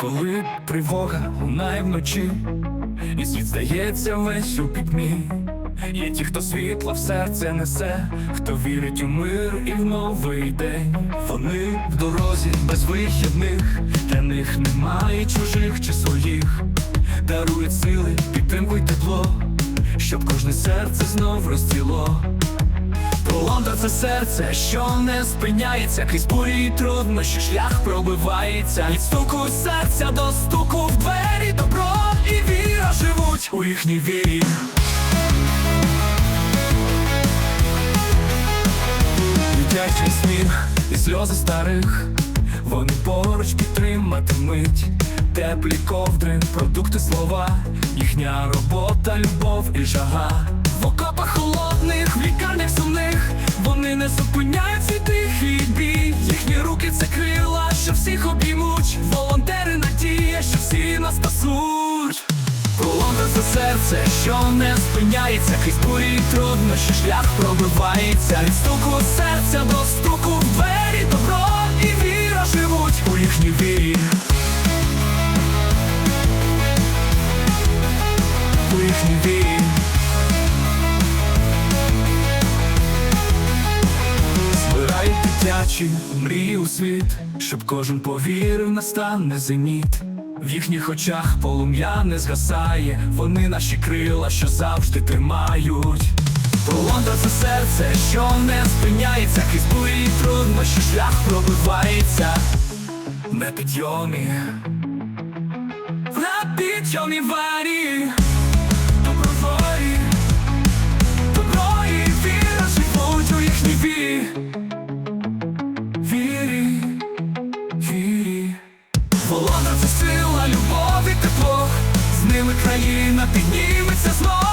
Коли тривога лунає вночі, і світ здається весь у пітьмі. Є ті, хто світло в серце несе, хто вірить у мир і в новий день. Вони в дорозі без вихідних, для них немає чужих чи своїх, дарують сили, підтримку тепло, щоб кожне серце знов розцвіло. Пролонда це серце, що не спиняється, крізь бурі і труднощі шлях пробивається. Від стуку серця до стуку в двері добро і віра живуть у їхній вірі. Дитячий сміх і сльози старих, вони поруч підтриматимуть теплі ковдри, продукти слова, їхня робота, любов і жага. Не зупиняють свій бій. Їхні руки це крила, що всіх обіймуть. Волонтери надія, що всі нас спасуть. Пролонда це серце, що не спиняється, крізь бурі й труднощі шлях пробивається. Від стуку серця до стуку в двері добро і віра живуть у їхній вірі. У їхній вірі. Дитячі мрії у світ, щоб кожен повірив, настане зеніт. В їхніх очах полум'я не згасає, вони наші крила, що завжди тримають. Пролонда це серце, що не спиняється, крізь бурі й труднощі шлях пробивається на підйомі, на підйомі варі, сила, любов і тепло. З ними країна підніметься знов.